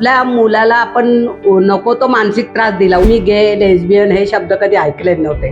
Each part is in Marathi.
आपल्या मुलाला आपण नको तो मानसिक त्रास दिला. मी गे लेस्बियन हे शब्द कधी ऐकले नव्हते.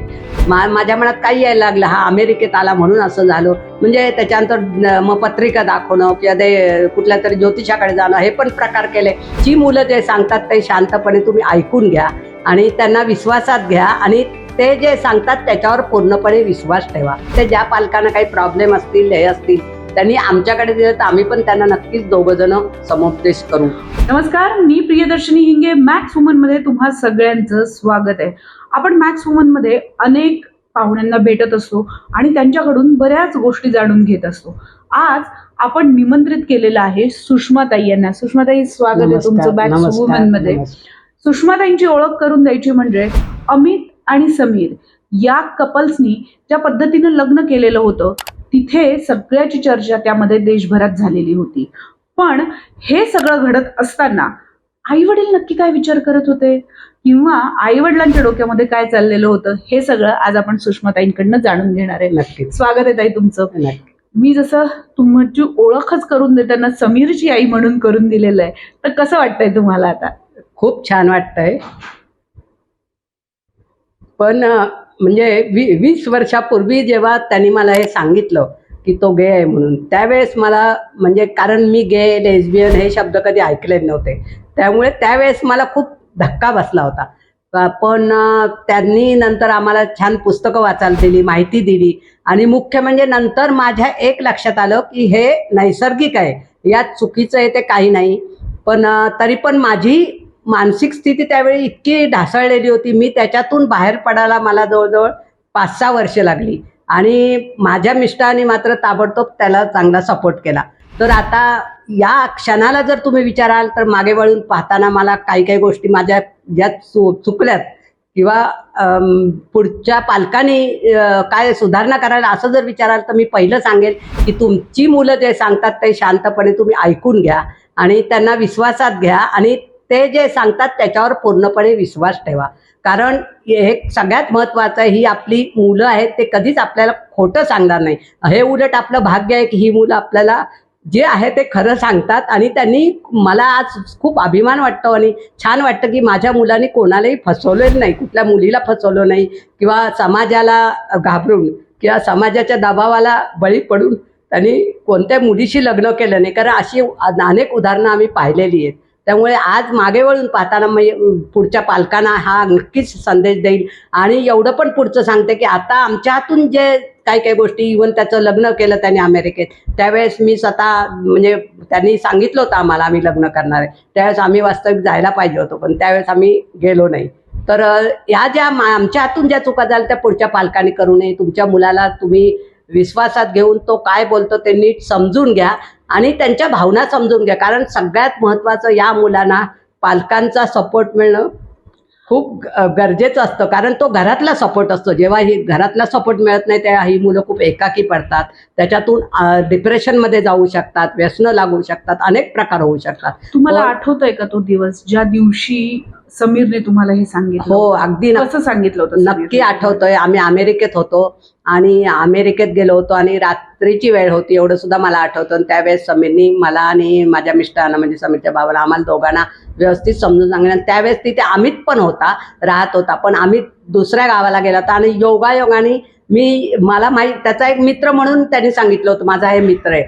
मा माझ्या मनात काही यायला लागलं. हा अमेरिकेत आला म्हणून असं झालं. म्हणजे त्याच्यानंतर मग पत्रिका दाखवणं किंवा ते कुठल्या तरी ज्योतिषाकडे जाणं हे पण प्रकार केले. जी मुलं जे सांगतात ते शांतपणे तुम्ही ऐकून घ्या आणि त्यांना विश्वासात घ्या आणि ते जे सांगतात त्याच्यावर पूर्णपणे विश्वास ठेवा. ते ज्या पालकांना काही प्रॉब्लेम असतील हे असतील त्यांनी आमच्याकडे दिलं तर आम्ही पण त्यांना नक्कीच दोघं जण समुपदेश करू. नमस्कार मी प्रियदर्शनी हिंगे मॅक्स वुमनमध्ये तुम्हा सगळ्यांचं स्वागत आहे. आपण मॅक्स वुमनमध्ये अनेक पाहुण्यांना भेटत असतो आणि त्यांच्याकडून बऱ्याच गोष्टी जाणून घेत असतो. आज आपण निमंत्रित केलेलं आहे सुषमाताई यांना. सुषमाताई स्वागत आहे तुमचं मॅक्स वुमनमध्ये. सुषमाताईंची ओळख करून द्यायची म्हणजे अमित आणि समीर. या कपल्सनी ज्या पद्धतीनं लग्न केलेलं होतं तिथे सगळ्याची चर्चा त्यामध्ये देशभरात झालेली होती. पण हे सगळं घडत असताना आई वडील नक्की काय विचार करत होते? किंवा आई वडिलांच्या डोक्यामध्ये काय चाललेलं होतं? हे सगळं आज आपण सुषमाताईंकडनं जाणून घेणार आहे. नक्कीच. स्वागत आहे ताई तुमचं. नक्की. मी जसं तुमची ओळखच करून देताना समीरची आई म्हणून करून दिलेलं आहे. तर कसं वाटतंय तुम्हाला आता? खूप छान वाटतंय. पण म्हणजे वी वीस वर्षापूर्वी जेव्हा त्यांनी मला हे सांगितलं की तो गे आहे म्हणून त्यावेळेस मला म्हणजे कारण मी गे लेस्बियन हे शब्द कधी ऐकले नव्हते. त्यामुळे त्यावेळेस मला खूप धक्का बसला होता. पण त्यांनी नंतर आम्हाला छान पुस्तकं वाचायला दिली माहिती दिली. आणि मुख्य म्हणजे नंतर माझ्या एक लक्षात आलं की हे नैसर्गिक आहे. यात चुकीचं आहे ते काही नाही. पण तरी पण माझी मानसिक स्थिती त्यावेळी इतकी ढासळलेली होती. मी त्याच्यातून बाहेर पडायला मला जवळजवळ पाच सहा वर्षे लागली. आणि माझ्या मिस्टरांनी मात्र ताबडतोब त्याला चांगला सपोर्ट केला. तर आता या क्षणाला जर तुम्ही विचाराल तर मागे वळून पाहताना मला काही काही गोष्टी माझ्या ज्या चु चुकल्यात किंवा पुढच्या पालकांनी काय सुधारणा करायला असं जर विचाराल तर मी पहिलं सांगेल की तुमची मुलं जे सांगतात ते शांतपणे तुम्ही ऐकून घ्या आणि त्यांना विश्वासात घ्या आणि ते जे सांगतात त्याच्यावर पूर्णपणे विश्वास ठेवा. कारण हे सगळ्यात महत्त्वाचं आहे ही आपली मुलं आहेत ते कधीच आपल्याला खोटं सांगणार नाही. हे उलट आपलं भाग्य आहे की ही मुलं आपल्याला जे आहे ते खरं सांगतात आणि त्यांनी मला आज खूप अभिमान वाटतो आणि छान वाटतं की माझ्या मुलांनी कोणालाही फसवलेलं नाही कुठल्या मुलीला फसवलं नाही किंवा समाजाला घाबरून किंवा समाजाच्या दबावाला बळी पडून त्यांनी कोणत्या मुलीशी लग्न केलं नाही. कारण अशी अनेक उदाहरणं आम्ही पाहिलेली आहेत. त्यामुळे आज मागे वळून पाहताना म्हणजे पुढच्या पालकांना हा नक्कीच संदेश देईल. आणि एवढं पण पुढचं सांगते की आता आमच्या हातून जे काही काही गोष्टी इवन त्याचं लग्न केलं त्याने अमेरिकेत त्यावेळेस मी स्वतः म्हणजे त्यांनी सांगितलं होतं आम्हाला आम्ही लग्न करणार आहे. त्यावेळेस आम्ही वास्तविक जायला पाहिजे होतो पण त्यावेळेस आम्ही गेलो नाही. तर ह्या ज्या मा- आमच्या हातून ज्या चुका झाल्या त्या पुढच्या पालकांनी करू नये. तुमच्या मुलाला तुम्ही विश्वासात घेऊन तो काय बोलतो ते नीट समजून घ्या आणि त्यांच्या भावना समजून घ्या. कारण सगळ्यात महत्त्वाचं या मुलांना पालकांचा सपोर्ट मिळणं खूप गरजेचं असतं. कारण तो घरातला सपोर्ट असतो. जेव्हा ही घरातला सपोर्ट मिळत नाही तेव्हा ही मुलं खूप एकाकी पडतात. त्याच्यातून डिप्रेशनमध्ये जाऊ शकतात व्यसनं लागू शकतात अनेक प्रकार होऊ शकतात. तुम्हाला हो. आठवतंय का तो दिवस? ज्या दिवशी समीरने तुम्हाला हे सांगितलं हो? अगदी कसं सांगितलं होतं? नक्की आठवतोय. आम्ही अमेरिकेत होतो आणि अमेरिकेत गेलो होतो आणि रात्रीची वेळ होती एवढं सुद्धा मला आठवतं. आणि त्यावेळेस समीरनी मला आणि माझ्या मिस्टरांना म्हणजे समीरच्या बाबाला आम्हाला दोघांना व्यवस्थित समजून सांगणार त्यावेळेस तिथे अमित पण होता राहत होता. पण अमित दुसऱ्या गावाला गेला होता. आणि योगायोगाने मी मला माहीत त्याचा एक मित्र म्हणून त्यांनी सांगितलं होतं माझा हे मित्र आहे.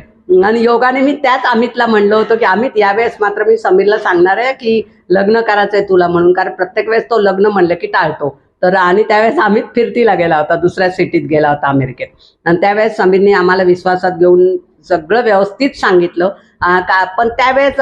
आणि योगाने मी त्याच अमितला म्हणलं होतं की अमित यावेळेस मात्र मी समीरला सांगणार आहे की लग्न करायचं आहे तुला म्हणून. कारण प्रत्येक वेळेस तो लग्न म्हणलं की टाळतो. तर आणि त्यावेळेस अमित फिरतीला गेला होता दुसऱ्या सिटीत गेला होता अमेरिकेत. आणि त्यावेळेस समीरने आम्हाला विश्वासात घेऊन सगळं व्यवस्थित सांगितलं. का पण त्यावेळेस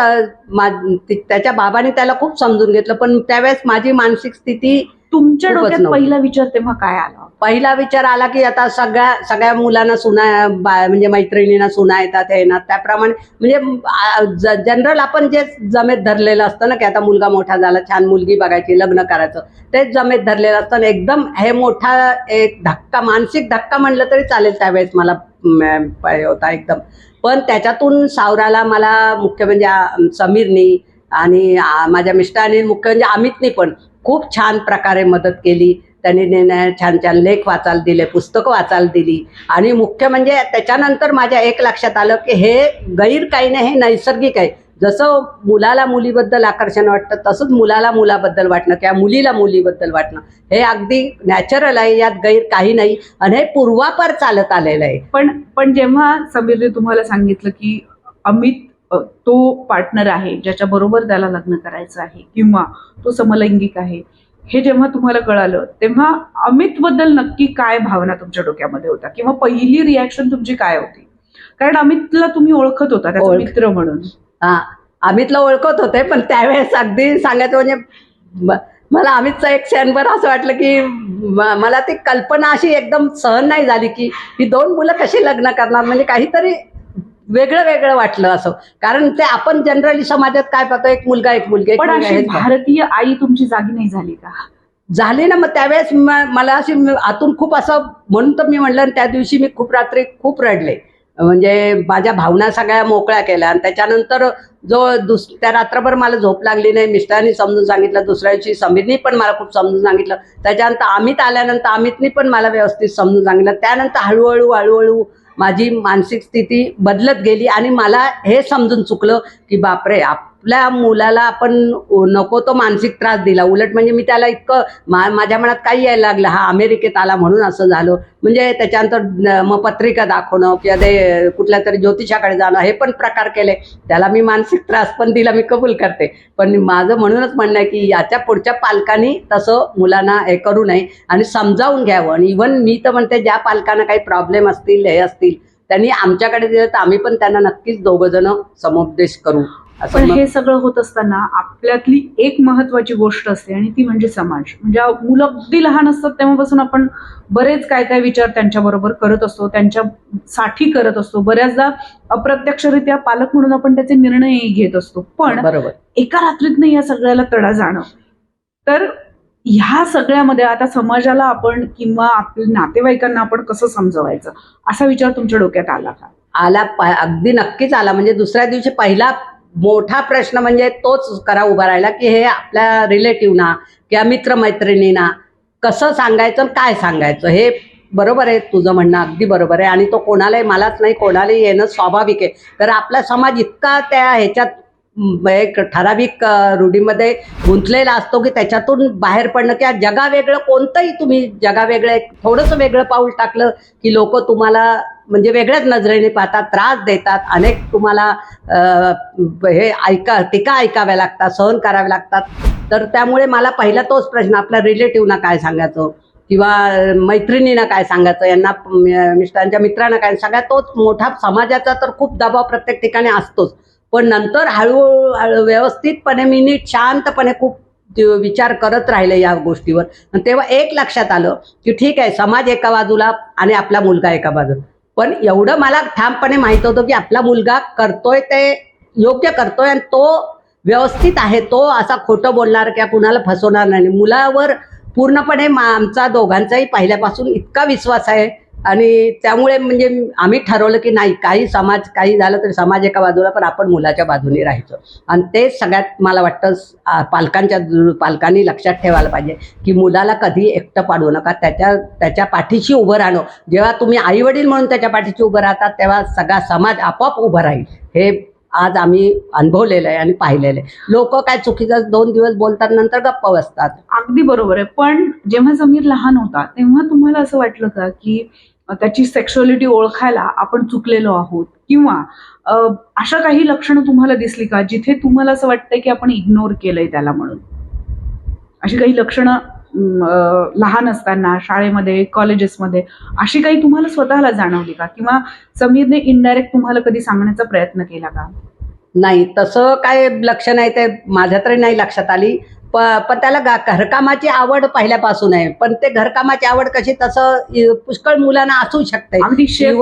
मा त्याच्या बाबाने त्याला खूप समजून घेतलं. पण त्यावेळेस माझी मानसिक स्थिती तुमच्या डोक्यात नव्हती. पहिला विचार तेव्हा काय आला? पहिला विचार आला की आता सगळ्या सगळ्या मुलांना सुना बा- म्हणजे मैत्रिणींना सुना येतात हे येतात त्याप्रमाणे म्हणजे जनरल आपण जे जमेत धरलेलं असतं ना की आता मुलगा मोठा झाला छान मुलगी बघायची लग्न करायचं तेच जमेत धरलेलं असतं. आणि एकदम हे मोठा एक धक्का मानसिक धक्का म्हणलं तरी चालेल त्यावेळेस मला म, हे होता एकदम. पण त्याच्यातून सावराला मला मुख्य म्हणजे आ, समीरनी आणि आ, माझ्या मिस्टरांनी मुख्य म्हणजे अमितनी पण खूप छान प्रकारे मदत केली. त्यांनी छान छान लेख वाचायला दिले पुस्तकं वाचायला दिली. आणि मुख्य म्हणजे त्याच्यानंतर माझ्या एक लक्षात आलं की हे गैर काही नाही हे नैसर्गिक आहे. जसं मुलाला मुलीबद्दल आकर्षण वाटतं तसंच मुलाला मुलाबद्दल वाटणं किंवा मुलीला मुलीबद्दल वाटणं. हे अगदी नॅचरल आहे यात गैर काही नाही आणि हे पूर्वापार चालत आलेलं आहे. पण पण जेव्हा समीरने तुम्हाला सांगितलं की अमित तो पार्टनर आहे ज्याच्या बरोबर त्याला लग्न करायचं आहे किंवा तो समलैंगिक आहे. हे जेव्हा तुम्हाला कळालं तेव्हा अमित बद्दल नक्की काय भावना तुमच्या डोक्यामध्ये होत्या? किंवा पहिली रिॲक्शन तुमची काय होती? कारण अमितला तुम्ही ओळखत होता त्याचा मित्र म्हणून. हा अमितला ओळखत होते पण त्यावेळेस अगदी सांगायचं म्हणजे मला अमितचं एक क्षणभर असं वाटलं की मला ती कल्पना अशी एकदम सहन नाही झाली की ही दोन मुलं कशी लग्न करणार? म्हणजे काहीतरी वेगळं वेगळं वाटलं असं. कारण ते आपण जनरली समाजात काय पाहतो एक मुलगा एक मुलगी पण अशी. भारतीय आई तुमची जागी नाही झाली का? झाली ना मग त्यावेळेस मला अशी आतून खूप असं म्हणून तर मी म्हणलं आणि त्या दिवशी मी खूप रात्री खूप रडले. म्हणजे माझ्या भावना सगळ्या मोकळ्या केल्या. आणि त्याच्यानंतर जो दुस त्या रात्रभर मला झोप लागली नाही. मिस्टरांनी समजून सांगितलं दुसऱ्या दिवशी समीरनी पण मला खूप समजून सांगितलं. त्याच्यानंतर अमित आल्यानंतर अमितनी पण मला व्यवस्थित समजून सांगितलं. त्यानंतर हळूहळू हळूहळू माझी मानसिक स्थिती बदलत गेली आणि मला हे समजून चुकलं की बापरे आप आपल्या मुलाला आपण नको तो मानसिक त्रास दिला. उलट म्हणजे मी त्याला इतकं मा माझ्या मनात काही यायला लागलं. हा अमेरिकेत आला म्हणून असं झालं. म्हणजे त्याच्यानंतर मग पत्रिका दाखवणं किंवा ते कुठल्या तरी ज्योतिषाकडे जाणं हे पण प्रकार केले. त्याला मी मानसिक त्रास पण दिला मी कबूल करते. पण माझं म्हणूनच म्हणणं आहे की याच्या पुढच्या पालकांनी तसं मुलांना हे करू नये आणि समजावून घ्यावं. आणि इव्हन मी तर म्हणते ज्या पालकांना काही प्रॉब्लेम असतील हे असतील त्यांनी आमच्याकडे दिलं तर आम्ही पण त्यांना नक्कीच दोघं जण समुपदेश करू. पण हे सगळं होत असताना आपल्यातली एक महत्वाची गोष्ट असते आणि ती म्हणजे समाज. म्हणजे मुलं अगदी लहान असतात तेव्हापासून आपण बरेच काय काय विचार त्यांच्या बरोबर करत असतो त्यांच्यासाठी करत असतो. बऱ्याचदा अप्रत्यक्षरित्या पालक म्हणून आपण त्याचे निर्णयही घेत असतो. पण बरोबर. एका रात्रीतनं या सगळ्याला तडा जाणं. तर ह्या सगळ्यामध्ये आता समाजाला आपण किंवा आपल्या नातेवाईकांना आपण कसं समजवायचं? असा विचार तुमच्या डोक्यात आला का? आला अगदी नक्कीच आला. म्हणजे दुसऱ्या दिवशी पहिला मोठा प्रश्न म्हणजे तोच करा उभा राहिला की हे आपल्या रिलेटिव्हना किंवा मित्रमैत्रिणींना कसं सांगायचं आणि काय सांगायचं? हे बरोबर आहे तुझं म्हणणं अगदी बरोबर आहे आणि तो कोणालाही मलाच नाही कोणालाही येणं स्वाभाविक आहे. तर आपला समाज इतका त्या ह्याच्यात एक ठराविक रूढीमध्ये गुंतलेला असतो की त्याच्यातून बाहेर पडणं किंवा जगावेगळं कोणतंही तुम्ही जगावेगळं एक थोडंसं वेगळं पाऊल टाकलं की लोक तुम्हाला म्हणजे वेगळ्याच नजरेने पाहतात त्रास देतात. अनेक तुम्हाला हे ऐका टीका ऐकाव्या लागतात सहन कराव्या लागतात. तर त्यामुळे मला पहिला तोच प्रश्न आपल्या रिलेटिव्हना काय सांगायचं? किंवा मैत्रिणींना काय सांगायचं? यांना मिस्टरांच्या मित्रांना काय? सगळ्यात तोच मोठा समाजाचा तर खूप दबाव प्रत्येक ठिकाणी असतोच. पण नंतर हळूहळू व्यवस्थितपणे मी नीट शांतपणे खूप विचार करत राहिले या गोष्टीवर. आणि तेव्हा एक लक्षात आलं की ठीक आहे समाज एका बाजूला आणि आपला मुलगा एका बाजूला. पण एवढं मला ठामपणे माहीत होतं की आपला मुलगा करतोय ते योग्य करतोय आणि तो व्यवस्थित आहे तो असा खोटं बोलणार किंवा कुणाला फसवणार नाही. मुलावर पूर्णपणे मा आमचा दोघांचाही पहिल्यापासून इतका विश्वास आहे आणि त्यामुळे म्हणजे आम्ही ठरवलं की नाही काही समाज काही झालं तरी समाज एका बाजूला पण आपण मुलाच्या बाजूने राहायचो. आणि ते सगळ्यात मला वाटतं पालकांच्या पालकांनी लक्षात ठेवायला पाहिजे की मुलाला कधी एकटं पाडू नका. त्याच्या त्याच्या पाठीशी उभं राहणं. जेव्हा तुम्ही आईवडील म्हणून त्याच्या पाठीशी उभं राहतात तेव्हा सगळा समाज आपोआप उभं राहील. हे आज आम्ही अनुभवलेलं आहे आणि पाहिलेलं आहे. लोक काय चुकीचं दोन दिवस बोलतात नंतर गप्प बसतात. अगदी बरोबर आहे. पण जेव्हा समीर लहान होता तेव्हा तुम्हाला असं वाटलं का की त्याची सेक्शुअलिटी ओळखायला आपण चुकलेलो आहोत? किंवा अशा काही लक्षणं तुम्हाला दिसली का जिथे तुम्हाला असं वाटतंय की आपण इग्नोर केलंय त्याला म्हणून? अशी काही लक्षणं लहान असताना शाळेमध्ये कॉलेजेसमध्ये अशी काही तुम्हाला स्वतःला जाणवली का? किंवा समीरने इनडायरेक्ट तुम्हाला कधी सांगण्याचा प्रयत्न केला का? नाही तसं काय लक्ष नाही ते माझ्या तरी नाही लक्षात आली. प पण त्याला गा घरकामाची आवड पहिल्यापासून आहे. पण ते घरकामाची आवड कशी तसं इ- पुष्कळ मुलांना असू शकते.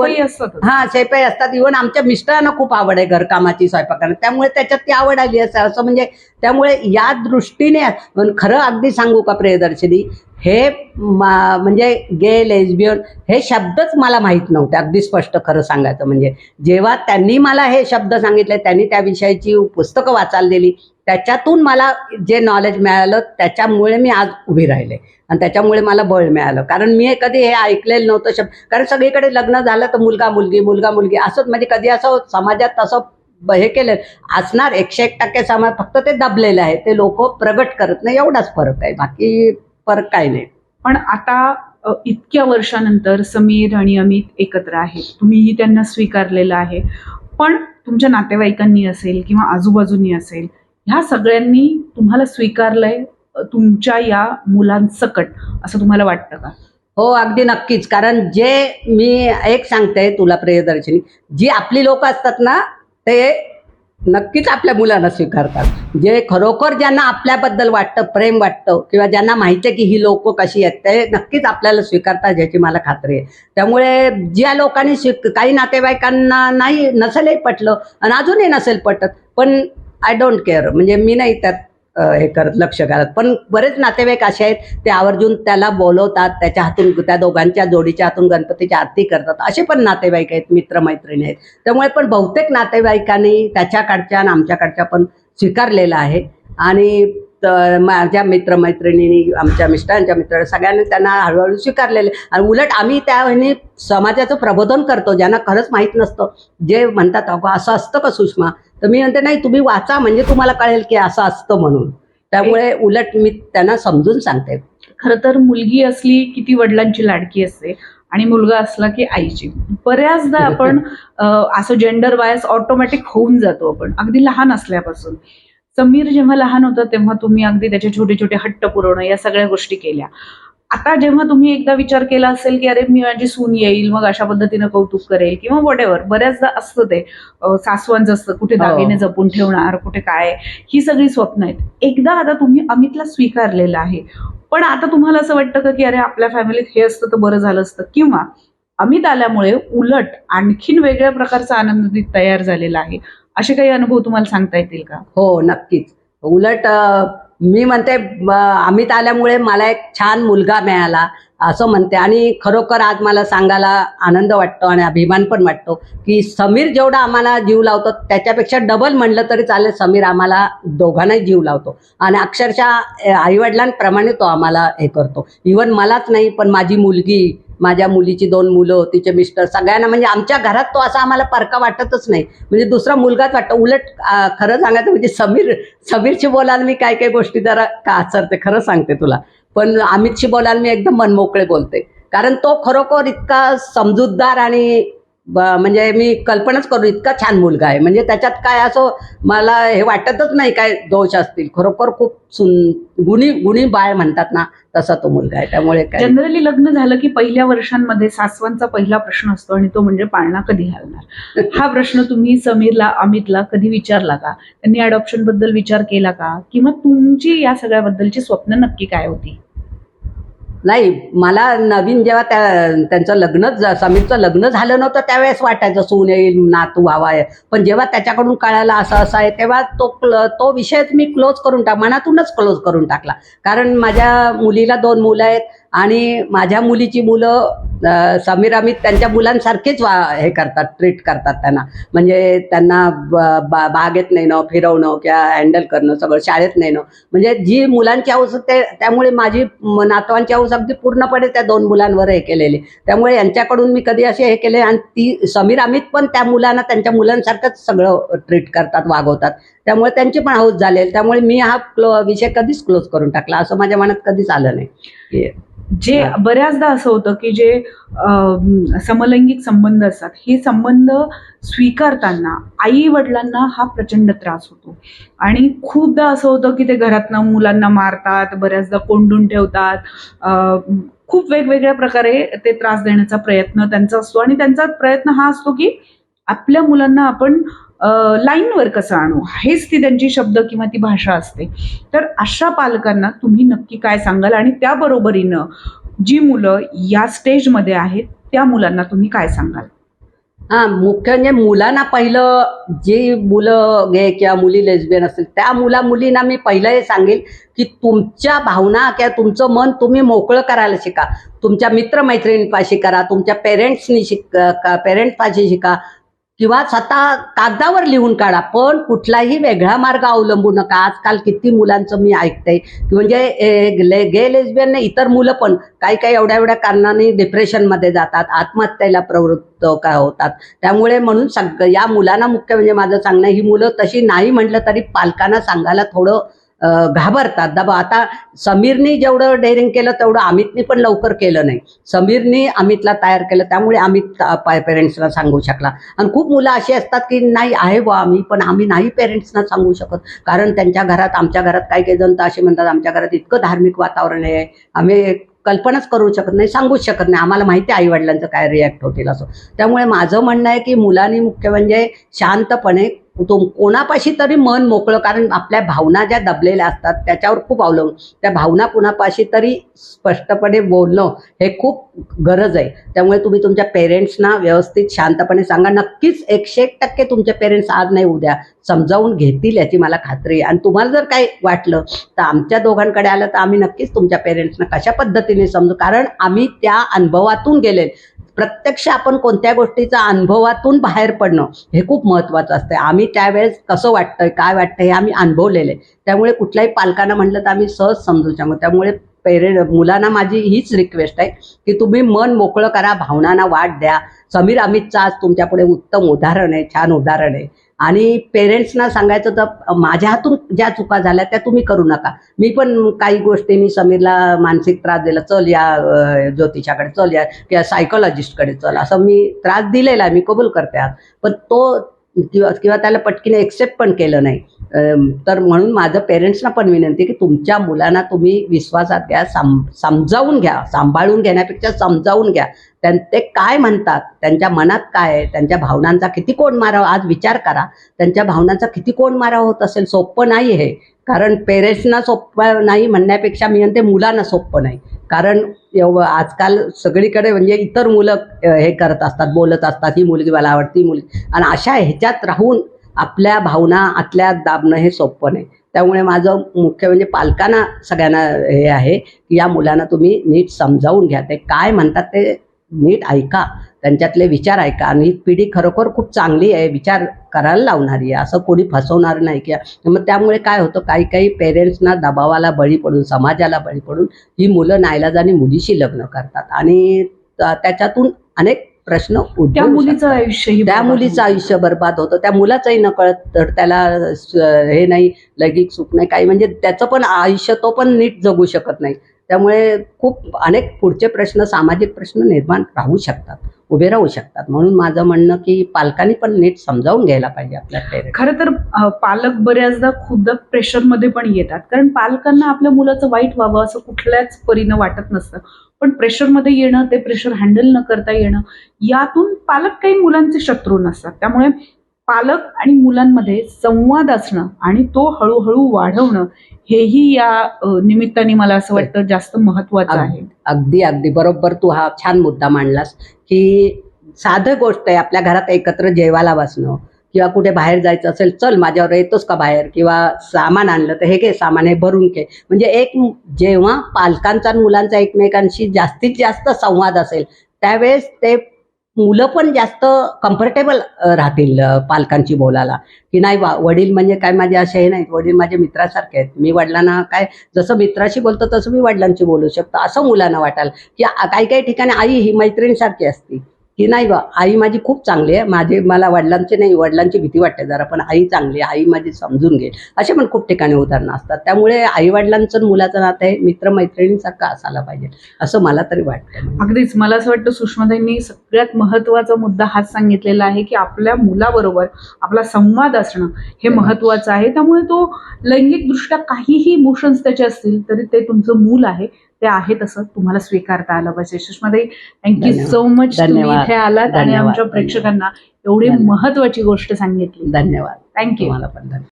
अगदी असतात. हा शेपाई असतात. इव्हन आमच्या मिस्टरांना खूप आवड आहे घरकामाची स्वयंपाकाला. त्यामुळे त्याच्यात ती आवड आली असं असं म्हणजे त्यामुळे या दृष्टीने पण खरं अगदी सांगू का प्रियदर्शनी हे मा- म्हणजे गे लेस्बियन हे शब्दच मला माहीत नव्हते. अगदी स्पष्ट खरं सांगायचं म्हणजे जेव्हा त्यांनी मला हे शब्द सांगितले त्यांनी त्या विषयाची पुस्तकं वाचायला दिली. त्याच्यातून मला जे नॉलेज मिळालं त्याच्यामुळे मी आज उभी राहिले. आणि त्याच्यामुळे मला बळ मिळालं. कारण मी कधी हे ऐकलेलं नव्हतं शब्द. कारण सगळीकडे लग्न झालं तर मुलगा मुलगी मुलगा मुलगी असंच. म्हणजे कधी असं समाजात तसं हे केलं असणार. एकशे एक टक्के समाज फक्त ते दबलेले आहे ते लोक प्रगट करत नाही. एवढाच फरक आहे. बाकी फरक काही नाही. पण आता इतक्या वर्षानंतर समीर आणि अमित एकत्र आहेत. तुम्हीही त्यांना स्वीकारलेलं आहे. पण तुमच्या नातेवाईकांनी असेल किंवा आजूबाजूंनी असेल ह्या सगळ्यांनी तुम्हाला स्वीकारलंय तुमच्या या मुलांसकट असं तुम्हाला वाटतं का? हो अगदी नक्कीच. कारण जे मी एक सांगते तुला प्रियदर्शनी जी आपली लोक असतात ना ते नक्कीच आपल्या मुलांना स्वीकारतात. जे खरोखर ज्यांना आपल्याबद्दल वाटतं प्रेम वाटतं किंवा ज्यांना माहिती आहे की ही लोक कशी आहेत ते नक्कीच आपल्याला स्वीकारतात ज्याची मला खात्री आहे. त्यामुळे ज्या लोकांनी स्वी काही नातेवाईकांना नाही नसेलही पटलं आणि अजूनही नसेल पटत पण आय डोंट केअर म्हणजे मी नाही त्यात हे करत लक्ष घालत. पण बरेच नातेवाईक असे आहेत ते आवर्जून त्याला बोलवतात त्याच्या हातून त्या दोघांच्या जोडीच्या हातून गणपतीची आरती करतात. असे पण नातेवाईक आहेत मित्रमैत्रिणी आहेत. त्यामुळे पण बहुतेक नातेवाईकांनी त्याच्याकडच्या आणि आमच्याकडच्या पण स्वीकारलेलं आहे. आणि त- माझ्या मित्रमैत्रिणींनी आमच्या मिस्टरांच्या मित्र सगळ्यांनी त्यांना हळूहळू स्वीकारलेले आणि उलट आम्ही त्या ह्यानी समाजाचं प्रबोधन करतो ज्यांना खरंच माहीत नसतं. जे म्हणतात अगं असं असतं का सुषमा? तर मी म्हणते नाही तुम्ही वाचा म्हणजे तुम्हाला कळेल की असं असतं म्हणून. त्यामुळे उलट मी त्यांना समजून सांगते. खरं तर मुलगी असली की ती वडिलांची लाडकी असते आणि मुलगा असला की आईची. बऱ्याचदा आपण असं जेंडर बायस ऑटोमॅटिक होऊन जातो आपण. अगदी लहान असल्यापासून. समीर जेव्हा लहान होता तेव्हा तुम्ही अगदी त्याचे छोटे छोटे हट्ट पुरवणं या सगळ्या गोष्टी केल्या. आता जेव्हा तुम्ही एकदा विचार केला असेल की अरे मी माझी सून येईल मग अशा पद्धतीनं कौतुक करेल किंवा वॉट एव्हर बऱ्याचदा असतं ते सासवांचं असतं कुठे हो. दागिने जपून ठेवणार कुठे काय ही सगळी स्वप्न आहेत. एकदा आता तुम्ही अमितला स्वीकारलेलं आहे. पण आता तुम्हाला असं वाटतं का की अरे आपल्या फॅमिलीत हे असतं तर बरं झालं असतं? किंवा अमित आल्यामुळे उलट आणखीन वेगळ्या प्रकारचा आनंद तयार झालेला आहे. असे काही अनुभव तुम्हाला सांगता येतील का? हो नक्कीच. उलट मी म्हणते अमित आल्यामुळे मला एक छान मुलगा मिळाला असं म्हणते. आणि खरोखर आज मला सांगायला आनंद वाटतो आणि अभिमान पण वाटतो की समीर जेवढा आम्हाला जीव लावतो त्याच्यापेक्षा डबल म्हणलं तरी चालेल समीर आम्हाला दोघांनाही जीव लावतो. आणि अक्षरशः आई वडिलांप्रमाणे तो आम्हाला हे करतो. इवन मलाच नाही पण माझी मुलगी माझ्या मुलीची दोन मुलं तिचे मिस्टर सगळ्यांना म्हणजे आमच्या घरात तो असा आम्हाला परका वाटतच नाही. म्हणजे दुसरा मुलगाच वाटतो. उलट खरं सांगायचं म्हणजे समीर समीरशी बोलायला मी काय काय गोष्टी जरा का आचरते खरं सांगते तुला. पण अमितशी बोलायला मी एकदम मनमोकळे बोलते. कारण तो खरोखर इतका समजूतदार आणि ब- म्हणजे मी कल्पनाच करू इतका छान मुलगा आहे. म्हणजे त्याच्यात काय असं मला हे वाटतच नाही काय दोष असतील. खरोखर खूप सुन गुणी गुणी बाळ म्हणतात ना तसा तो मुलगा आहे. त्यामुळे काय जनरली लग्न झालं की पहिल्या वर्षांमध्ये सासवांचा पहिला प्रश्न असतो आणि तो म्हणजे पाळणा कधी घालणार? हा प्रश्न तुम्ही समीरला अमितला कधी विचारला का? त्यांनी अडॉप्शनबद्दल विचार केला का? किंवा तुमची या सगळ्याबद्दलची स्वप्न नक्की काय होती? नाही मला नवीन जेव्हा त्या त्यांचं लग्न समीरचं लग्न झालं नव्हतं त्यावेळेस वाटायचं सून येईल नातू व्हावा आहे. पण जेव्हा त्याच्याकडून कळायला असं असं आहे तेव्हा तो क्ल तो विषयच मी क्लोज करून टाक मनातूनच क्लोज करून टाकला. कारण माझ्या मुलीला दोन मुलं आहेत आणि माझ्या मुलीची मुलं समीर अमित त्यांच्या मुलांसारखेच वा हे करतात ट्रीट करतात त्यांना. म्हणजे त्यांना बा- बागेत नेणं फिरवणं किंवा हँडल करणं सगळं शाळेत नेणं म्हणजे जी मुलांची हौस ते त्यामुळे माझी नातवांची हौस अगदी पूर्णपणे त्या दोन मुलांवर हे केलेली. त्यामुळे यांच्याकडून मी कधी असे हे केले आणि ती समीर अमित पण त्या मुलांना त्यांच्या मुलांसारखंच सगळं ट्रीट करतात वागवतात. त्यामुळे त्यांची पण हौस झाली. त्यामुळे मी हा क्लो विषय कधीच क्लोज करून टाकला. असं माझ्या मनात कधीच आलं नाही. जे. बऱ्याचदा असं होतं की जे समलैंगिक संबंध असतात हे संबंध स्वीकारताना आई वडिलांना हा प्रचंड त्रास होतो. आणि खूपदा असं होतं की ते घरातनं मुलांना मारतात बऱ्याचदा कोंडून ठेवतात खूप वेगवेगळ्या प्रकारे ते त्रास देण्याचा प्रयत्न त्यांचा असतो. आणि त्यांचा प्रयत्न हा असतो की आपल्या मुलांना आपण लाईनवर कसं आणू? हेच ती त्यांची शब्द किंवा ती भाषा असते. तर अशा पालकांना तुम्ही नक्की काय सांगाल? आणि त्याबरोबरीनं जी मुलं या स्टेजमध्ये आहेत त्या मुलांना तुम्ही काय सांगाल? हा मुख्य म्हणजे मुलांना पहिलं जी मुलं गे किंवा मुली लेस्बियन असतील त्या मुला मुलींना मी पहिलं हे सांगेल की तुमच्या भावना किंवा तुमचं मन तुम्ही मोकळं करायला शिका. तुमच्या मित्रमैत्रिणींपाशी करा तुमच्या पेरेंट्सनी शिक पेरेंट्सपाशी शिका. किंवा स्वतः कागदावर लिहून काढा पण कुठलाही वेगळा मार्ग अवलंबू नका. आजकाल किती मुलांचं मी ऐकते की म्हणजे ए, ले गे लेस्बियन इतर मुलं पण काही काही एवढ्या एवढ्या कारणाने डिप्रेशनमध्ये जातात आत्महत्येला प्रवृत्त का होतात. त्यामुळे म्हणून सग या मुलांना मुख्य म्हणजे माझं सांगणं ही मुलं तशी नाही म्हटलं तरी पालकांना सांगायला थोडं घाबरतात. दबा आता समीरनी जेवढं डेअरिंग केलं तेवढं अमितनी पण लवकर केलं नाही. समीरनी अमितला तयार केलं त्यामुळे अमित पेरेंट्सला सांगू शकला. आणि खूप मुलं अशी असतात की नाही आहे बा आम्ही पण आम्ही नाही पेरेंट्सना सांगू शकत. कारण त्यांच्या घरात आमच्या घरात काही काही जण तर असे म्हणतात आमच्या घरात इतकं धार्मिक वातावरण आहे. आम्ही कल्पनाच करू शकत नाही सांगूच शकत नाही. आम्हाला माहिती आहे आईवडिलांचं काय रिॲक्ट होतील असं. त्यामुळे माझं म्हणणं आहे की मुलांनी मुख्य म्हणजे शांतपणे तो कोणापाशी तरी मन मोकळं कारण आपल्या भावना ज्या दबलेल्या असतात त्याच्यावर खूप अवलंबून त्या भावना कुणापाशी तरी स्पष्टपणे बोलणं हे खूप गरज आहे. त्यामुळे तुम्ही तुमच्या पेरेंट्सना व्यवस्थित शांतपणे सांगा. नक्कीच एकशे एक टक्के तुमचे पेरेंट्स आज नाही उद्या समजावून घेतील याची मला खात्री आहे. आणि तुम्हाला जर काही वाटलं तर आमच्या दोघांकडे आलं तर आम्ही नक्कीच तुमच्या पेरेंट्सना कशा पद्धतीने समजू? कारण आम्ही त्या अनुभवातून गेले प्रत्यक्ष आपण कोणत्या गोष्टीचा अनुभवातून बाहेर पडणं हे खूप महत्त्वाचं असतं. आम्ही त्यावेळेस कसं वाटतंय काय वाटतं हे आम्ही अनुभवलेलं आहे. त्यामुळे कुठल्याही पालकांना म्हटलं तर आम्ही सहज समजू शकतो. त्यामुळे पेरेंट मुलांना माझी हीच रिक्वेस्ट आहे की तुम्ही मन मोकळं करा भावनांना वाट द्या. समीर अमितचं आज तुमच्यापुढे उत्तम उदाहरण आहे छान उदाहरण आहे. आणि पेरेंट्सना सांगायचं तर माझ्या हातून ज्या चुका झाल्या त्या तुम्ही करू नका. मी पण काही गोष्टी मी समीरला मानसिक त्रास दिला चल या ज्योतिषाकडे चल या किंवा सायकोलॉजिस्टकडे चल असं मी त्रास दिलेला आहे मी कबूल करते आज. पण तो किंवा किंवा त्याला पटकीने एक्सेप्ट पण केलं नाही. तर म्हणून माझं पेरेंट्सना पण विनंती की तुमच्या मुलांना तुम्ही विश्वासात घ्या साम समजावून घ्या सांभाळून घेण्यापेक्षा समजावून घ्या. त्यां ते काय म्हणतात? त्यांच्या मनात काय आहे? त्यांच्या भावनांचा किती कोण माराव आज विचार करा. त्यांच्या भावनांचा किती कोण माराव होत असेल? सोपं नाही हे. कारण पेरेंट्सना सोपं नाही म्हणण्यापेक्षा मी म्हणते मुलांना सोपं नाही. कारण एव आजकाल सगळीकडे म्हणजे इतर मुलं हे करत असतात बोलत असतात ही मुलगी मला आवडती मुलगी. आणि अशा ह्याच्यात राहून आपल्या भावना आतल्या दाबणं हे सोपं नाही. त्यामुळे माझं मुख्य म्हणजे पालकांना सगळ्यांना हे आहे की या मुलांना तुम्ही नीट समजावून घ्या. ते काय म्हणतात ते नीट ऐका. त्यांच्यातले विचार ऐका. आणि ही पिढी खरोखर खूप चांगली आहे विचार करायला लावणारी आहे. असं कोणी फसवणार नाही की मग त्यामुळे काय होतं? काही काही पेरेंट्सना दबावाला बळी पडून समाजाला बळी पडून ही मुलं नाईलाजाने मुलीशी लग्न करतात. आणि त्याच्यातून अनेक प्रश्न त्या मुलीचं. आयुष्यही त्या मुलीचं. आयुष्य बर्बाद होतं. त्या मुलाचंही नकळत तर त्याला हे नाही लैंगिक सुख नाही काही म्हणजे त्याचं पण आयुष्य तो पण नीट जगू शकत नाही. त्यामुळे खूप अनेक पुढचे प्रश्न सामाजिक प्रश्न निर्माण राहू शकतात उभे राहू शकतात. म्हणून माझं म्हणणं की पालकांनी पण नीट समजावून घ्यायला पाहिजे आपल्या खरं तर पालक बऱ्याचदा खूपदा प्रेशरमध्ये पण येतात. कारण पालकांना आपल्या मुलाचं वाईट व्हावं असं कुठल्याच परीनं वाटत नसतं. पण प्रेशरमध्ये येणं ते प्रेशर हँडल न करता येणं यातून पालक काही मुलांचे शत्रू नसतात. त्यामुळे पालक आणि मुलांमध्ये संवाद असणं आणि तो हळूहळू वाढवणं हेही या निमित्ताने मला असं वाटतं जास्त महत्वाचं आहे. अगदी अगदी. बरोबर तू हा छान मुद्दा मांडलास की साधं गोष्ट आहे आपल्या घरात एकत्र जेवायला बसणं किंवा कुठे बाहेर जायचं असेल चल माझ्यावर येतोस का बाहेर? किंवा सामान आणलं तर हे घे सामान हे भरून घे. म्हणजे एक जेव्हा पालकांचा आणि मुलांचा एकमेकांशी जास्तीत जास्त संवाद असेल त्यावेळेस ते मुलं पण जास्त कम्फर्टेबल राहतील पालकांची बोलायला. की नाही वा वडील म्हणजे काय माझे असे हे नाहीत. वडील माझे मित्रासारखे आहेत. मी वडिलांना काय जसं मित्राशी बोलतो तसं मी वडिलांशी बोलू शकतो. असं मुलांना वाटाल की काही काही ठिकाणी आई ही मैत्रिणीसारखी असती. की नाही बा आई माझी खूप चांगली आहे. माझी मला वडिलांची नाही वडिलांची भीती वाटते जरा पण आई चांगली आहे. आई माझी समजून घेईल. असे पण खूप ठिकाणी उदाहरणं असतात. त्यामुळे आई वडिलांचं मुलाचं नातं हे मित्रमैत्रिणींसारखं असायला पाहिजे असं मला तरी वाटतं अगदीच. मला असं वाटतं सुषमाताईंनी सगळ्यात महत्त्वाचा मुद्दा हाच सांगितलेला आहे की आपल्या मुलाबरोबर आपला संवाद असणं हे महत्वाचं आहे. त्यामुळे तो लैंगिकदृष्ट्या काहीही इमोशन्स त्याचे असतील तरी ते तुमचं मूल आहे. ते आहे तसं तुम्हाला स्वीकारता आलं पाहिजे सुषमाताई थँक्यू. सो मच तुम्ही धन्यवाद. इथे आलात आणि. आमच्या प्रेक्षकांना एवढी. महत्वाची गोष्ट सांगितली धन्यवाद थँक्यू तुम्हाला पण धन्यवाद